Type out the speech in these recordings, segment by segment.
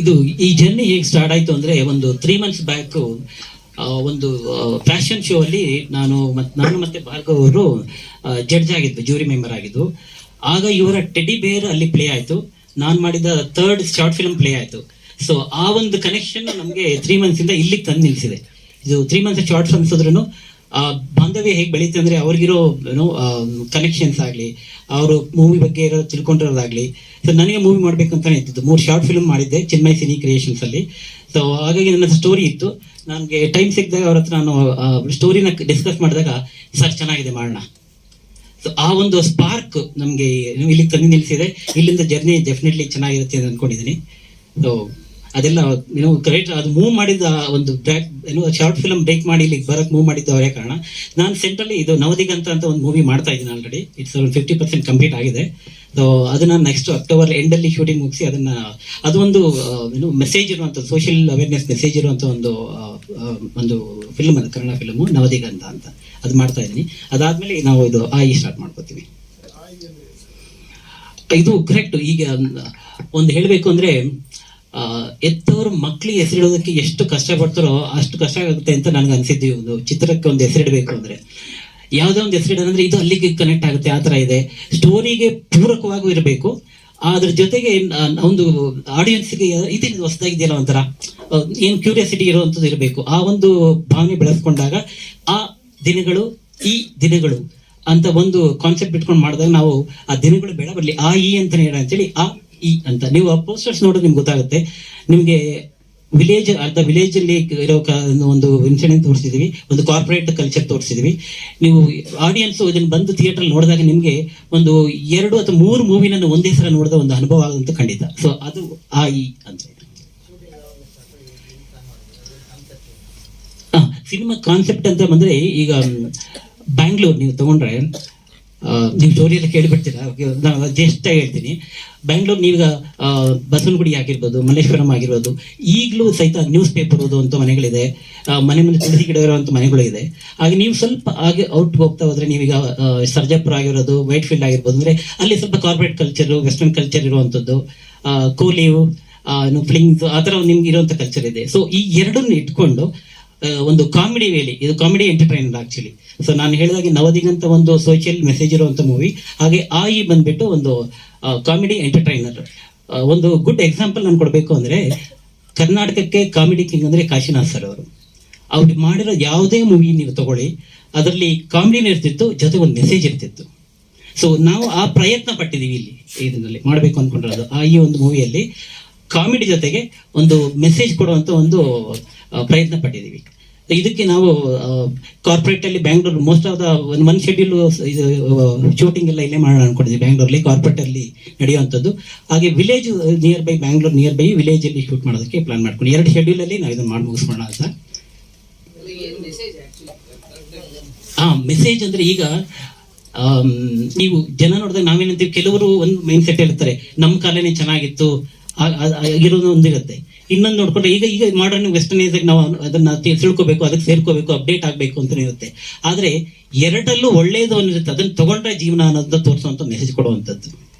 ಇದು ಈ ಜರ್ನಿ ಹೇಗೆ ಸ್ಟಾರ್ಟ್ ಆಯ್ತು ಅಂದ್ರೆ ಒಂದು ತ್ರೀ ಮಂತ್ಸ್ ಬ್ಯಾಕ್ ಒಂದು ಫ್ಯಾಷನ್ ಶೋ ಅಲ್ಲಿ ನಾನು ಮತ್ತೆ ನಾನು ಮತ್ತೆ ಭಾರ್ಗವ್ ಅವರು ಜಡ್ಜ್ ಆಗಿದ್ದು ಜೂರಿ ಮೆಂಬರ್ ಆಗಿದ್ದು. ಆಗ ಇವರ ಟೆಡಿ ಬೇರ್ ಅಲ್ಲಿ ಪ್ಲೇ ಆಯ್ತು. ನಾನು ಮಾಡಿದ ಥರ್ಡ್ ಶಾರ್ಟ್ ಫಿಲ್ಮ್ ಪ್ಲೇ ಆಯ್ತು. ಸೊ ಆ ಒಂದು ಕನೆಕ್ಷನ್ ನಮಗೆ ತ್ರೀ ಮಂತ್ಸ್ ಇಂದ ಇಲ್ಲಿಗೆ ತಂದು ನಿಲ್ಸಿದೆ. ಇದು ತ್ರೀ ಮಂತ್ಸ್ ಶಾರ್ಟ್ ಫಿಲ್ಮ್ಸ್ ಆದ್ರೂ ಆ, ಬಾಂಧವ್ಯ ಹೇಗೆ ಬೆಳೀತೆ ಅಂದ್ರೆ ಅವ್ರಿಗಿರೋ ಏನೋ ಕನೆಕ್ಷನ್ಸ್ ಆಗಲಿ, ಅವರು ಮೂವಿ ಬಗ್ಗೆ ಇರೋ ತಿಳ್ಕೊಂಡಿರೋದಾಗ್ಲಿ. ಸೊ ನನಗೆ ಮೂವಿ ಮಾಡ್ಬೇಕು ಅಂತಾನೆ ಇದ್ದಿದ್ದು. ಮೂರು ಶಾರ್ಟ್ ಫಿಲ್ಮ್ ಮಾಡಿದ್ದೆ ಚೆನ್ನೈ ಸಿನಿ ಕ್ರಿಯೇಷನ್ಸ್ ಅಲ್ಲಿ. ಸೊ ಹಾಗಾಗಿ ನನ್ನ ಸ್ಟೋರಿ ಇತ್ತು. ನನಗೆ ಟೈಮ್ ಸಿಕ್ಕಿದಾಗ ಅವ್ರ ಹತ್ರ ನಾನು ಸ್ಟೋರಿನ ಡಿಸ್ಕಸ್ ಮಾಡಿದಾಗ, ಸರ್, ಚೆನ್ನಾಗಿದೆ ಮಾಡೋಣ. ಸೊ ಆ ಒಂದು ಸ್ಪಾರ್ಕ್ ನಮಗೆ ಇಲ್ಲಿಗೆ ತಂದು ನಿಲ್ಲಿಸಿದೆ ಇಲ್ಲಿಂದ ಜರ್ನಿ ಡೆಫಿನೆಟ್ಲಿ ಚೆನ್ನಾಗಿರುತ್ತೆ ಅಂತ ಅನ್ಕೊಂಡಿದ್ದೀನಿ. ಸೊ ಅದೆಲ್ಲ ಏನೋ ಕ್ರೆಡಿಟ್ ಅದು ಮೂವ್ ಮಾಡಿದ ಒಂದು ಬ್ರ್ಯಾಕ್ ಏನೋ ಶಾರ್ಟ್ ಫಿಲಮ್ ಬ್ರೇಕ್ ಮಾಡಿ ಇಲ್ಲಿಗೆ ಬರಕ್ ಮೂವ್ ಮಾಡಿದ್ದು ಅವರೇ ಕಾರಣ. ನಾನು ಸೆಂಟ್ರಲ್ಲಿ ಇದು ನವದಿಗಂತ ಅಂತ ಒಂದು ಮೂವಿ ಮಾಡ್ತಾ ಇದ್ದೀನಿ ಆಲ್ರೆಡಿ ಇಟ್ಸ್ ಒಂದು ಫಿಫ್ಟಿ ಪರ್ಸೆಂಟ್ ಕಂಪ್ಲೀಟ್ ಆಗಿದೆ. ಸೊ ಅದನ್ನ ನೆಕ್ಸ್ಟ್ ಅಕ್ಟೋಬರ್ ಎಂಡಲ್ಲಿ ಶೂಟಿಂಗ್ ಮುಗಿಸಿ ಅದನ್ನ ಅದೊಂದು ಏನು ಮೆಸೇಜ್ ಇರುವಂಥ ಸೋಷಿಯಲ್ ಅವೇರ್ನೆಸ್ ಮೆಸೇಜ್ ಇರುವಂಥ ಒಂದು ಒಂದು ಫಿಲ್ಮ್ ಅದು, ಕನ್ನಡ ಫಿಲಮ್ ನವದಿಗಂತ ಅಂತ. ಅದು ಮಾಡ್ತಾ ಇದ್ದೀನಿ. ಅದಾದ್ಮೇಲೆ ನಾವು ಇದು ಆಯಿ ಸ್ಟಾರ್ಟ್ ಮಾಡ್ಕೋತೀವಿ. ಇದು ಕರೆಕ್ಟ್ ಈಗ ಒಂದು ಹೇಳಬೇಕು ಅಂದ್ರೆ ಎತ್ತವರು ಮಕ್ಳಿಗೆ ಹೆಸರಿಡೋದಕ್ಕೆ ಎಷ್ಟು ಕಷ್ಟಪಡ್ತಾರೋ ಅಷ್ಟು ಕಷ್ಟ ಆಗುತ್ತೆ ಅಂತ ನನಗೆ ಅನ್ಸಿದ್ವಿ ಒಂದು ಚಿತ್ರಕ್ಕೆ ಒಂದು ಹೆಸರಿಡಬೇಕು ಅಂದ್ರೆ. ಯಾವುದೋ ಒಂದು ಹೆಸರಿಡೋದಂದ್ರೆ ಇದು ಅಲ್ಲಿಗೆ ಕನೆಕ್ಟ್ ಆಗುತ್ತೆ, ಆ ಥರ ಇದೆ. ಸ್ಟೋರಿಗೆ ಪೂರಕವಾಗೂ ಇರಬೇಕು. ಅದ್ರ ಜೊತೆಗೆ ಒಂದು ಆಡಿಯನ್ಸ್ಗೆ ಇದೇನು ಹೊಸದಾಗಿದೆಯಲ್ಲ ಒಂಥರ ಏನು ಕ್ಯೂರಿಯಾಸಿಟಿ ಇರುವಂಥದ್ದು ಇರಬೇಕು. ಆ ಒಂದು ಭಾವನೆ ಬೆಳೆಸ್ಕೊಂಡಾಗ ಆ ದಿನಗಳು, ಈ ದಿನಗಳು ಅಂತ ಒಂದು ಕಾನ್ಸೆಪ್ಟ್ ಇಟ್ಕೊಂಡು ಮಾಡಿದಾಗ ನಾವು ಆ ದಿನಗಳು ಬೇಡ ಬರಲಿ, ಆ ಈ ಅಂತ ಹೇಳ ಆ ಈ ಅಂತ ನೀವು ಪೋಸ್ಟರ್ಸ್ ನೋಡಿದ್ರೆ ನಿಮ್ಗೆ ಗೊತ್ತಾಗುತ್ತೆ. ನಿಮ್ಗೆ ವಿಲೇಜ್ ಅರ್ಧ ವಿಲೇಜ್ ಅಲ್ಲಿ ಇರೋ ಒಂದು ಇನ್ಸಿಡೆಂಟ್ ತೋರಿಸಿದೀವಿ, ಒಂದು ಕಾರ್ಪೊರೇಟ್ ಕಲ್ಚರ್ ತೋರಿಸಿದೀವಿ. ನೀವು ಆಡಿಯನ್ಸ್ ಇದನ್ನ ಬಂದು ಥಿಯೇಟರ್ ನೋಡಿದಾಗ ನಿಮ್ಗೆ ಒಂದು ಎರಡು ಅಥವಾ ಮೂರು ಮೂವಿನ ಒಂದೇ ಸಲ ನೋಡಿದ ಒಂದು ಅನುಭವ ಆಗಂತ ಖಂಡಿತ. ಸೊ ಅದು ಆ ಇ ಅಂತ. ಸಿನಿಮಾ ಕಾನ್ಸೆಪ್ಟ್ ಅಂತ ಬಂದ್ರೆ ಈಗ ಬ್ಯಾಂಗ್ಳೂರ್ ನೀವು ತಗೊಂಡ್ರೆ ನೀವು ಸ್ಟೋರಿ ಎಲ್ಲ ಕೇಳಿಬಿಡ್ತೀರಾ ನಾನು ಜಸ್ಟ್ ಹೇಳ್ತೀನಿ. ಬೆಂಗ್ಳೂರ್ ನೀವೀಗ ಬಸವನಗುಡಿ ಆಗಿರ್ಬೋದು, ಮಲ್ಲೇಶ್ವರಂ ಆಗಿರ್ಬೋದು, ಈಗಲೂ ಸಹಿತ ನ್ಯೂಸ್ ಪೇಪರ್ ಓದುವಂಥ ಮನೆಗಳಿದೆ. ಮನೆ ಮುಂದೆ ತುಳಸಿ ಗಿಡ ಇರುವಂಥ ಮನೆಗಳಿದೆ. ಹಾಗೆ ನೀವು ಸ್ವಲ್ಪ ಹಾಗೆ ಔಟ್ ಹೋಗ್ತಾ ಹೋದ್ರೆ ನೀವೀಗ ಸರ್ಜಾಪುರ ಆಗಿರೋದು ವೈಟ್ ಫೀಲ್ಡ್ ಆಗಿರ್ಬೋದು, ಅಂದರೆ ಅಲ್ಲಿ ಸ್ವಲ್ಪ ಕಾರ್ಪೊರೇಟ್ ಕಲ್ಚರು ವೆಸ್ಟರ್ನ್ ಕಲ್ಚರ್ ಇರುವಂಥದ್ದು ಕೂಲಿವು ಫ್ಲಿಂಗ್ಸ್ ಆ ಥರ ನಿಮ್ಗೆ ಇರುವಂಥ ಕಲ್ಚರ್ ಇದೆ. ಸೊ ಈ ಎರಡನ್ನು ಇಟ್ಕೊಂಡು ಒಂದು ಕಾಮಿಡಿ ವೇಲಿ ಇದು ಕಾಮಿಡಿ ಎಂಟರ್ಟೈನರ್ ಆಕ್ಚುಲಿ ಸೊ ನಾನು ಹೇಳಿದಾಗೆ ನವದಿಗಂತ ಒಂದು ಸೋಷಿಯಲ್ ಮೆಸೇಜ್ ಇರುವಂತ ಮೂವಿ ಹಾಗೆ ಆಯಿ ಬಂದ್ಬಿಟ್ಟು ಒಂದು ಕಾಮಿಡಿ ಎಂಟರ್ಟೈನರ್ ಒಂದು ಗುಡ್ ಎಕ್ಸಾಂಪಲ್ ನಾನು ಕೊಡಬೇಕು ಅಂದ್ರೆ, ಕರ್ನಾಟಕಕ್ಕೆ ಕಾಮಿಡಿ ಕಿಂಗ್ ಅಂದ್ರೆ ಕಾಶಿನಾಥ್ ಸರ್ ಅವರು. ಅವ್ರು ಮಾಡಿರೋ ಯಾವುದೇ ಮೂವಿ ನೀವು ತಗೊಳ್ಳಿ, ಅದರಲ್ಲಿ ಕಾಮಿಡಿನೂ ಇರ್ತಿತ್ತು ಜೊತೆ ಒಂದು ಮೆಸೇಜ್ ಇರ್ತಿತ್ತು. ಸೊ ನಾವು ಆ ಪ್ರಯತ್ನ ಪಟ್ಟಿದ್ದೀವಿ ಇಲ್ಲಿ ಇದರಲ್ಲಿ ಮಾಡಬೇಕು ಅದು ಆ ಈ ಒಂದು ಮೂವಿಯಲ್ಲಿ ಕಾಮಿಡಿ ಜೊತೆಗೆ ಒಂದು ಮೆಸೇಜ್ ಕೊಡುವಂತ ಒಂದು ಪ್ರಯತ್ನ ಪಟ್ಟಿದ್ದೀವಿ. ಇದಕ್ಕೆ ನಾವು ಕಾರ್ಪೊರೇಟ್ ಅಲ್ಲಿ ಬ್ಯಾಂಗ್ಳೂರ್ ಮೋಸ್ಟ್ ಆಫ್ ದ ಒಂದು ಒನ್ ಶೆಡ್ಯೂಲ್ ಶೂಟಿಂಗ್ ಎಲ್ಲ ಇಲ್ಲೇ ಮಾಡೋಣ ಅನ್ಕೊಂಡಿದ್ವಿ ಬ್ಯಾಂಗ್ಳೂರಲ್ಲಿ ಕಾರ್ಪೊರೇಟ್ ಅಲ್ಲಿ ನಡೆಯುವಂಥದ್ದು. ಹಾಗೆ village nearby Bangalore nearby village ಅಲ್ಲಿ ಶೂಟ್ ಮಾಡೋದಕ್ಕೆ ಪ್ಲಾನ್ ಮಾಡ್ಕೊಂಡು, ಎರಡು ಶೆಡ್ಯೂಲ್ ಅಲ್ಲಿ ನಾವು ಇದನ್ನ ಮಾಡಿ, ಮುಗಿಸ್ಕೊಳ್ಳೋಣ ಅಂತ. ಆ ಮೆಸೇಜ್ ಅಂದ್ರೆ ಈಗ ನೀವು ಜನ ನೋಡಿದಾಗ ನಾವೇನಂತೀವಿ, ಕೆಲವರು ಒಂದು ಮೈಂಡ್ ಸೆಟ್ ಹೇಳ್ತಾರೆ ನಮ್ಮ ಕಾಲೇನೆ ಚೆನ್ನಾಗಿತ್ತು ಆ- ಆ- ಆ- ಇರೋದು ಒಂದಿರುತ್ತೆ ಇನ್ನೊಂದು ನೋಡ್ಕೊಂಡ್ರೆ ಈಗ ಈಗ ಮಾಡರ್ನ್ ವೆಸ್ಟರ್ನೈಸ್ ನಾವು ಅದನ್ನ ತಿಳ್ಕೋಬೇಕು, ಅದಕ್ಕೆ ಸೇರ್ಕೋಬೇಕು ಅಪ್ಡೇಟ್ ಆಗಬೇಕು ಅಂತ ಇರುತ್ತೆ. ಆದ್ರೆ ಎರಡಲ್ಲೂ ಒಳ್ಳೇದು ಅನ್ನಿರುತ್ತೆ ಅದನ್ನ ತಗೊಂಡ್ರೆ ಜೀವನ ಅನ್ನೋದನ್ನ ತೋರಿಸುವಂತ ಮೆಸೇಜ್ ಕೊಡುವಂಥದ್ದು.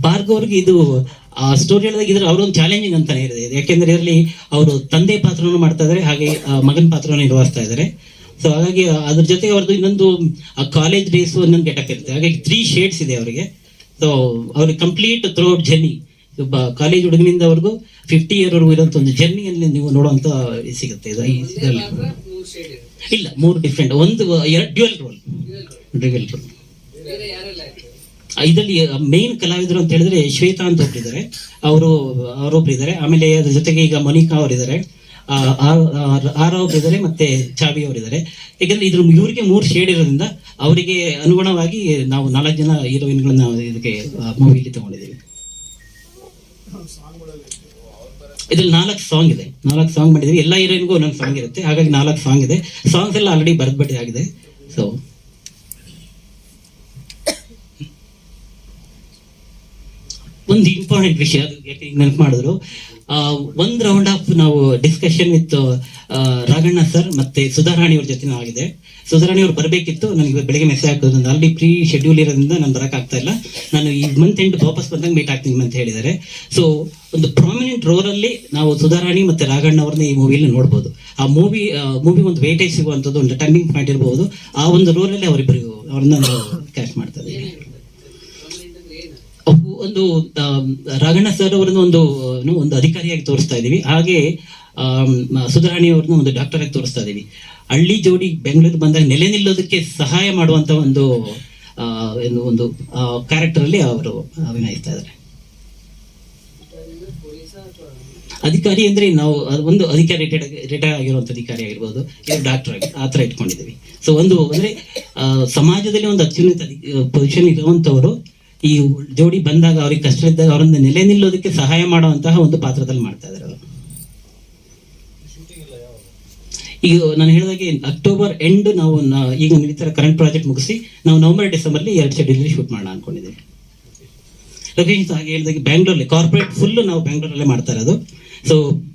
ಭಾರ್ಗವ್ರಿಗೆ ಇದು, ಆ ಸ್ಟೋರಿ ಹೇಳಿದಾಗ ಇದ್ರ ಅವರೊಂದು ಚಾಲೆಂಜಿಂಗ್ ಅಂತಾನೆ ಇದೆ ಯಾಕೆಂದ್ರೆ ಇರಲಿ ಅವರು ತಂದೆ ಪಾತ್ರವನ್ನು ಮಾಡ್ತಾ ಇದ್ದಾರೆ ಹಾಗೆ ಮಗನ ಪಾತ್ರವನ್ನು ನಿರ್ವಹಿಸ್ತಾ ಇದ್ದಾರೆ ಸೊ ಹಾಗಾಗಿ ಅದ್ರ ಜೊತೆಗೆ ಅವ್ರದ್ದು ಇನ್ನೊಂದು ಕಾಲೇಜ್ ಡೇಸ್ ಒಂದೊಂದು ಗೆಟಪ್ ಇರುತ್ತೆ. ಹಾಗಾಗಿ ತ್ರೀ ಶೇಡ್ಸ್ ಇದೆ ಅವರಿಗೆ. ಸೊ ಕಂಪ್ಲೀಟ್ ಥ್ರೂಔಟ್ ಜರ್ನಿ ಒಬ್ಬ ಕಾಲೇಜ್ ಹುಡುಗನಿಂದವರೆಗೂ ಫಿಫ್ಟಿ ಇಯರ್ ವರೆಗೂ ಇರುವಂತ ಒಂದು ಜರ್ನಿಯಲ್ಲಿ ನೀವು ನೋಡುವಂತ ಸಿಗುತ್ತೆ. ಇದು ಇಲ್ಲ, ಮೂರು ಡಿಫ್ರೆಂಟ್ ಒಂದು, ಎರಡು ಡ್ಯುಯಲ್ ರೋಲ್ ಡ್ಯೂಯಲ್ ರೋಲ್ ಇದರಲ್ಲಿ ಮೇನ್ ಕಲಾವಿದರು ಅಂತ ಹೇಳಿದ್ರೆ ಶ್ವೇತಾ ಅಂತ ಒಬ್ರಿದ್ದಾರೆ. ಅವರು ಅವರೊಬ್ರು ಇದ್ದಾರೆ ಆಮೇಲೆ ಅದ್ರ ಜೊತೆಗೆ ಈಗ ಮೋನಿಕಾ ಅವರಿದ್ದಾರೆ. ಆರ್ ಒಬ್ರಿದ್ದಾರೆ ಮತ್ತೆ ಚಾವಿ ಅವರಿದ್ದಾರೆ ಯಾಕಂದ್ರೆ ಇದ್ರ ಇವರಿಗೆ ಮೂರು ಶೇಡ್ ಇರೋದ್ರಿಂದ ಅವರಿಗೆ ಅನುಗುಣವಾಗಿ ನಾವು ನಾಲ್ಕು ಜನ ಹೀರೋಯಿನ್ಗಳನ್ನ ಇದಕ್ಕೆ ಮೂವಿಲಿ ತಗೊಂಡಿದ್ದೀವಿ. ಇದ್ರಲ್ಲಿ ನಾಲ್ಕು ಸಾಂಗ್ ಇದೆ. ನಾಲ್ಕು ಸಾಂಗ್ ಮಾಡಿದೀವಿ ಎಲ್ಲ ಹೀರೋಯಿನ್ಗೂ ಒಂದೊಂದು ಸಾಂಗ್ ಇರುತ್ತೆ. ಹಾಗಾಗಿ ನಾಲ್ಕು ಸಾಂಗ್ ಇದೆ. ಸಾಂಗ್ಸ್ ಎಲ್ಲ ಆಲ್ರೆಡಿ ಬರೆದ್ಬಿಟ್ಟು ಆಗಿದೆ. ಸೊ ಒಂದು ಇಂಪಾರ್ಟೆಂಟ್ ವಿಷಯ ಯಾಕೆ ನೆನಪು ಮಾಡಿದ್ರು. ಒಂದ್ ರೌಂಡ್ ಆಫ್ ನಾವು ಡಿಸ್ಕಷನ್ ವಿತ್ ರಾಘಣ್ಣ ಸರ್ ಮತ್ತೆ ಸುಧಾರಾಣಿ ಅವ್ರ ಜೊತೆ ಆಗಿದೆ ಸುಧಾರಾಣಿ ಅವ್ರು ಬರಬೇಕಿತ್ತು, ನನಗೆ ಬೆಳಿಗ್ಗೆ ಮೆಸೇಜ್ ನಾನು ಆಲ್ರೆಡಿ ಪ್ರೀ ಶೆಡ್ಯೂಲ್ ಇರೋದ್ರಿಂದ ನಾನು ಆಗ್ತಾ ಇಲ್ಲ. ನಾನು ಈ ಮಂತ್ ಎಂಡ್ ವಾಪಸ್ ಬಂದಾಗ ಮೀಟ್ ಆಗ್ತೀನಿ ಅಂತ ಹೇಳಿದ್ದಾರೆ. ಸೊ ಒಂದು ಪ್ರಾಮಿನೆಂಟ್ ರೋಲ್ ಅಲ್ಲಿ ನಾವು ಸುಧಾರಾಣಿ ಮತ್ತೆ ರಾಘಣ್ಣ ಅವ್ರನ್ನ ಈ ಮೂವಿಯಲ್ಲಿ ನೋಡ್ಬೋದು. ಆ ಮೂವಿ ಮೂವಿ ಒಂದು ವೇಟೇಜ್ ಸಿಗುವಂಥದ್ದು ಒಂದು ಟರ್ನಿಂಗ್ ಪಾಯಿಂಟ್ ಇರಬಹುದು ಆ ಒಂದು ರೋಲ್ ಅಲ್ಲಿ ಅವರಿಬ್ಬರು ಅವ್ರನ್ನ ಕ್ಯಾಶ್ ಮಾಡ್ತಾ ಇದ್ದೀವಿ. ಅವು ಒಂದು ರಾಘಣ್ಣ ಸರ್ ಅವರನ್ನ ಒಂದು ಒಂದು ಅಧಿಕಾರಿಯಾಗಿ ತೋರಿಸ್ತಾ ಇದೀವಿ ಹಾಗೆ ಸುಧಾರಾಣಿ ಅವ್ರನ್ನ ಒಂದು ಡಾಕ್ಟರ್ ಆಗಿ ತೋರಿಸ್ತಾ ಇದೀವಿ ಹಳ್ಳಿ, ಜೋಡಿ ಬೆಂಗಳೂರಿಗೆ ಬಂದಾಗ ನೆಲೆ ನಿಲ್ಲೋದಕ್ಕೆ ಸಹಾಯ ಮಾಡುವಂತ ಒಂದು ಏನು ಒಂದು ಕ್ಯಾರೆಕ್ಟರ್ ಅಲ್ಲಿ ಅವರು ಅಭಿನಯಿಸ್ತಾ ಇದ್ದಾರೆ. ಅಧಿಕಾರಿ ಅಂದ್ರೆ ನಾವು ಒಂದು ಅಧಿಕಾರಿ ರಿಟೈರ್ ಆಗಿರುವಂತ ಅಧಿಕಾರಿ ಆಗಿರ್ಬೋದು ಡಾಕ್ಟರ್ ಆಗಿ, ಆ ತರ ಇಟ್ಕೊಂಡಿದ್ದೀವಿ. ಸೊ ಒಂದು, ಅಂದ್ರೆ ಸಮಾಜದಲ್ಲಿ ಒಂದು ಅತ್ಯುನ್ನತ ಪೊಸಿಷನ್ ಇರುವಂತವರು ಈ ಜೋಡಿ ಬಂದಾಗ ಅವ್ರಿಗೆ ಕಷ್ಟ ಇದ್ದಾಗ ಅವರನ್ನ ನೆಲೆ ನಿಲ್ಲೋದಕ್ಕೆ ಸಹಾಯ ಮಾಡುವಂತಹ ಒಂದು ಪಾತ್ರದಲ್ಲಿ ಮಾಡ್ತಾ ಇದ್ದಾರೆ ಅವರು. ಈಗ ನಾನು ಹೇಳಿದಾಗೆ ಅಕ್ಟೋಬರ್ ಎಂಡ್ ನಾವು ಈಗ ನಡೀತಾರೆ ಕರೆಂಟ್ ಪ್ರಾಜೆಕ್ಟ್ ಮುಗಿಸಿ ನಾವು ನವೆಂಬರ್ ಡಿಸೆಂಬರ್ ಎರಡು ಶೆಡ್ಯೂಲ್ ಶೂಟ್ ಮಾಡೋಣ ಅನ್ಕೊಂಡಿದ್ದೀವಿ. ಲೊಕೇಶನ್ಸ್ ಹಾಗೆ ಹೇಳಿದಾಗೆ ಬ್ಯಾಂಗ್ಳೂರಲ್ಲಿ ಕಾರ್ಪೊರೇಟ್ ಫುಲ್ ನಾವು ಬ್ಯಾಂಗ್ಳೂರಲ್ಲೇ ಮಾಡ್ತಾ ಇರೋದು. ಸೊ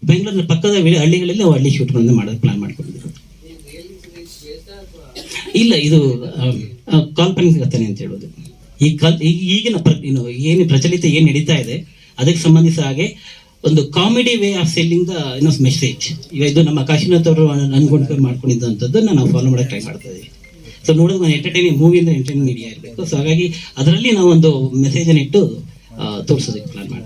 ಬೆಂಗಳೂರಿನ ಪಕ್ಕದ ಹಳ್ಳಿಗಳಲ್ಲಿ ನಾವು ಹಳ್ಳಿ ಶೂಟ್ಗಳನ್ನು ಮಾಡೋದು ಪ್ಲಾನ್ ಮಾಡ್ಕೊಂಡಿದ್ದೀವಿ. ಇಲ್ಲ, ಇದು ಕಾಲ್ಪನಿಕ ಕಥನೆ ಅಂತ ಹೇಳೋದು. ಈ ಕಲ್ ಈಗಿನ ಪ್ರ ಏನು ಏನು ಪ್ರಚಲಿತ ಏನು ನಡೀತಾ ಇದೆ, ಅದಕ್ಕೆ ಸಂಬಂಧಿಸಿದ ಹಾಗೆ ಒಂದು comedy way of selling the ಏನೋ ಮೆಸೇಜ್. ಈಗ ಇದು ನಮ್ಮ ಕಾಶಿನಾಥ್ ಅವರು ಅನ್ಕೊಂಡು ಮಾಡ್ಕೊಂಡಿದ್ದಂಥದ್ದು ನಾವು ಫಾಲೋ ಮಾಡಕ್ಕೆ ಟ್ರೈ ಮಾಡ್ತಾ ಇದ್ದೀವಿ ಸೊ ನೋಡೋದು ಒಂದು ಎಂಟರ್ಟೈನಿಂಗ್ ಮೂವಿಯಿಂದ ಎಂಟರ್ಟೈನಿಂಗ್ ಮೀಡಿಯಾ ಇರಬೇಕು. ಸೊ ಹಾಗಾಗಿ ಅದರಲ್ಲಿ ನಾವು ಒಂದು ಮೆಸೇಜ್ ಅನ್ನು ಇಟ್ಟು ತೋರಿಸೋದಕ್ಕೆ ಪ್ಲಾನ್ ಮಾಡ್ತೀವಿ